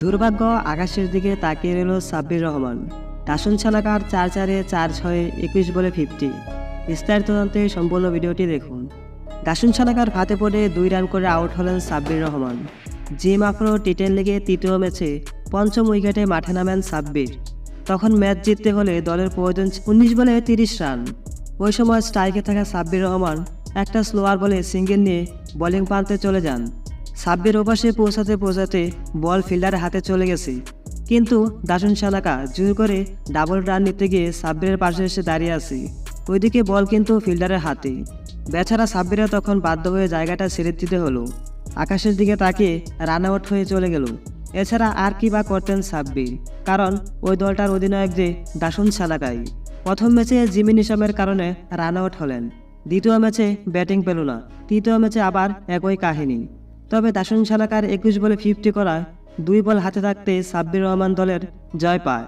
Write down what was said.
দুর্ভাগ্য আকাশের দিকে তাকিয়ে রইল সাব্বির রহমান। টাসন ছানাকার চার চারে চার ছয়ে একুশ বলে ফিফটি বিস্তারিত জানতে সম্পূর্ণ ভিডিওটি দেখুন। দাসুন ছানাকার ফাতে পড়ে দুই রান করে আউট হলেন Sabbir Rahman. Zim Afro T ten লিগে তৃতীয় ম্যাচে পঞ্চম উইকেটে মাঠে নামেন সাব্বির। তখন ম্যাচ জিততে হলে দলের প্রয়োজন উনিশ বলে তিরিশ রান। ওই সময় স্ট্রাইকে থাকা সাব্বির রহমান একটা স্লোয়ার বলে সিঙ্গেল নিয়ে বোলিং প্রান্তে চলে যান। সাব্বির ওপাশে পৌঁছাতে পৌঁছাতে বল ফিল্ডারের হাতে চলে গেছে। কিন্তু দাসুন সানাকা জোর করে ডাবল রান নিতে গিয়ে সাব্বিরের পাশে এসে দাঁড়িয়ে আছে। ওইদিকে বল কিন্তু ফিল্ডারের হাতে। বেচারা সাব্বিরের তখন বাধ্য হয়ে জায়গাটা ছেড়ে দিতে হলো। আকাশের দিকে তাকিয়ে রান আউট হয়ে চলে গেল। এছাড়া আর কি বা করতেন সাব্বির কারণ ওই দলটার অধিনায়ক যে দাসুন সানাকাই প্রথম ম্যাচে জিমি নিশামের কারণে রান আউট হলেন। দ্বিতীয় ম্যাচে ব্যাটিং পেল না। তৃতীয় ম্যাচে আবার একই কাহিনী। তবে দাসন সালাকার একুশ বলে ফিফটি করা দুই বল হাতে থাকতে সাব্বির রহমান দলের জয় পায়।